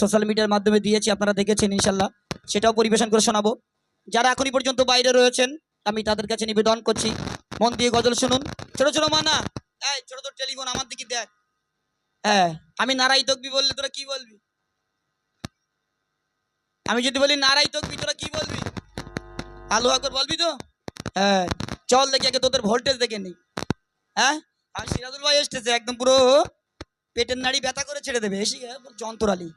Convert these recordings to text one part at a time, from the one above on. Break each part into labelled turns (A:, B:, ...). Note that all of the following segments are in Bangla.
A: সোশ্যাল মিডিয়ার মাধ্যমে দিয়েছি, আপনারা দেখেছেন ইনশাল্লাহ। সেটাও পরিবেশন করে শোনাবো। যারা এখনই পর্যন্ত বাইরে রয়েছেন, আমি তাদের কাছে নিবেদন করছি, মন দিয়ে গজল শুনুন। ছোট ছোট মানা, এই ছোট ছোট টেলিফোন আমার দিকে দেখ। হ্যাঁ আমি নারাই তকবি বললে তোরা কি বলবি? আমি যদি বলি নারাই তকবি তোরা কি বলবি? আলু আকবর বলবি তো? হ্যাঁ চল দেখি, আগে তোদের ভোল্টেজ দেখে নেই। হ্যাঁ আর সিরাজুল ভাই এসতেছে একদম পুরো পেটের নাড়ি ব্যথা করে ছেড়ে দেবে। এসে যন্ত্রালি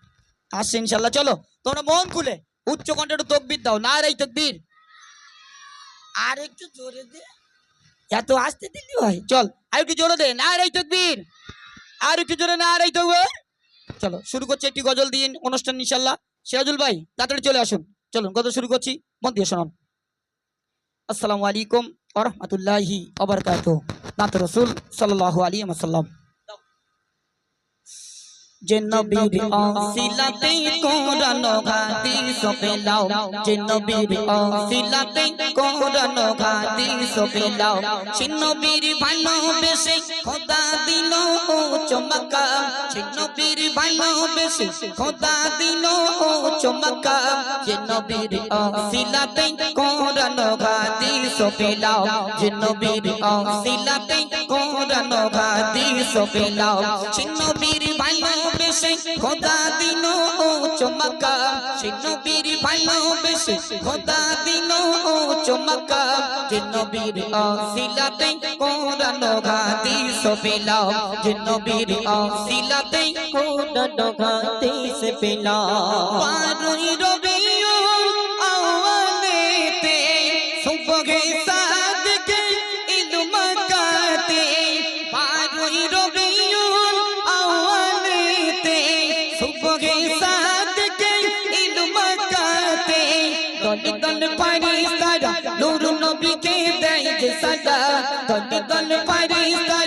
A: আসছে ইনশাল্লাহ চলো। তোমরা মন খুলে উচ্চ কণ্ঠে একটু তকবির দাও না রে তকবির আর একটু জোরে দে। এত আসতে দিলি ভাই চল আর একটু জোরে দে না রে তকবির আর একটু জোরে না রে তকবির চলো শুরু করছি একটি গজল দিন অনুষ্ঠান ইনশাল্লাহ। সিরাজুল ভাই তাড়াতাড়ি চলে আসুন। চলুন গজল শুরু করছি মন দিয়ে শোনান। আসসালামু আলাইকুম ওয়া রাহমাতুল্লাহি ওয়া বারাকাতুহু। নাত রাসূল সাল্লাল্লাহু আলাইহি ওয়াসাল্লাম। যে নবীর অসিলাতে কোরআন হাদিস পেলাও। যে নবীর অসিলাতে কোরআন হাদিস পেলাও। সে নবীর ভালোবেসে খোদা দিল ও চমকা। সে নবীর ভালোবেসে খোদা দিল ও চমকা, যে নবীর অসিলাতে কোরআন হাদিস পেলাও, যে নবীর অসিলাতে কোরআন হাদিস পেলাও। সে নবীর ভালোবেসে খোদা দিল ও চমকা, সে নবীর ভালোবেসে খোদা দিল ও চমকা, যে নবীর অসিলাতে কোরআন হাদিস পেলাও, যে নবীর অসিলাতে কোরআন হাদিস পেলাও। পারুই রবিউল আওয়ালেতে সুবহে সাদকে ঈদ মক্কাতে পারুই রবিউল আওয়ালেতে সুবহে সাদকে ঈদ মক্কাতে দল দল ফারিস্তারা নূর নবীকে দেয় যে সাদা দল দল ফারিস্তারা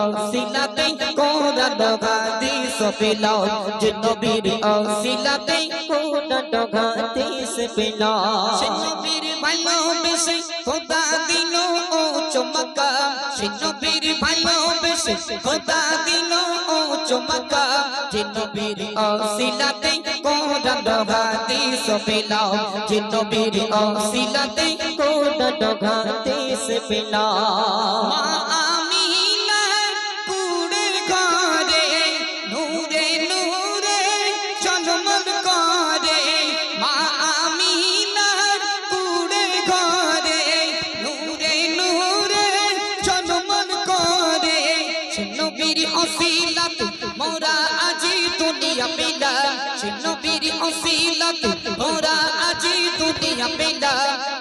A: অসিলাতে কোরআন হাদিস পেলাও যে নবীর অসিলাতে কোরআন হাদিস পেলাও সে নবীর ভালোবেসে খোদা দিল ও চমকা। সে নবীর ভালোবেসে খোদা দিল ও চমকা। যে নবীর অসিলাতে কোরআন হাদিস পেলাও যে নবীর অসিলাতে কোরআন হাদিস পেলাও নবীর অসিলাত মোরা আজি দুনিয়া পেলা নবীর অসিলাত মোরা আজি দুনিয়া পেলা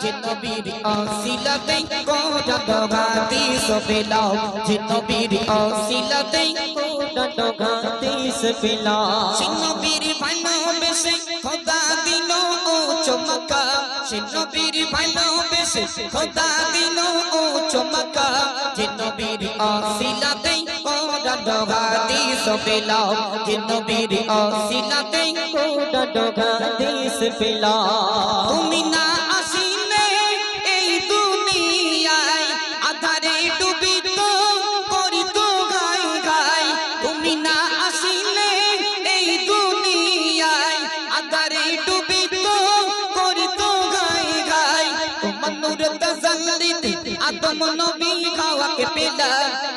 A: যে নবীর অসিলাতে কোরআন হাদিস পেলাও যে নবীর অসিলাতে কোরআন হাদিস পেলাও সে নবীর ভালোবেসে খোদা দিল ও চমকা। সে নবীর ভালোবেসে খোদা দিল ও চমকা। যে নবীর অসিলাতে হাদিস পেলাও যে নবীর অসিলাতে কোরআন হাদিস পেলাও তুমি না পেলা,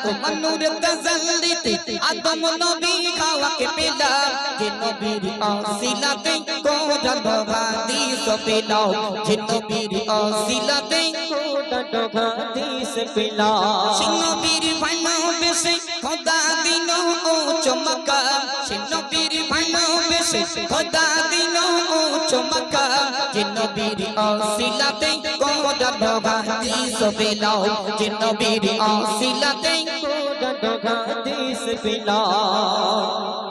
A: তোমার নূর তাজাল্লিতে আদম নবী খাওয়াকে পেলা। যে নবীর অসিলাতে কোরআন হাদিস পেলাও যে নবীর অসিলাতে কোরআন হাদিস পেলাও সে নবীর ভালোবেসে খোদা দিল ও চমকা। সে নবীর ভালোবেসে খোদা দিল ও চমকা। যে নবীর অসিলাতে কোরআন হাদিস বিলাও যে নবীর অসিলাতে কোরআন হাদিস পেলাও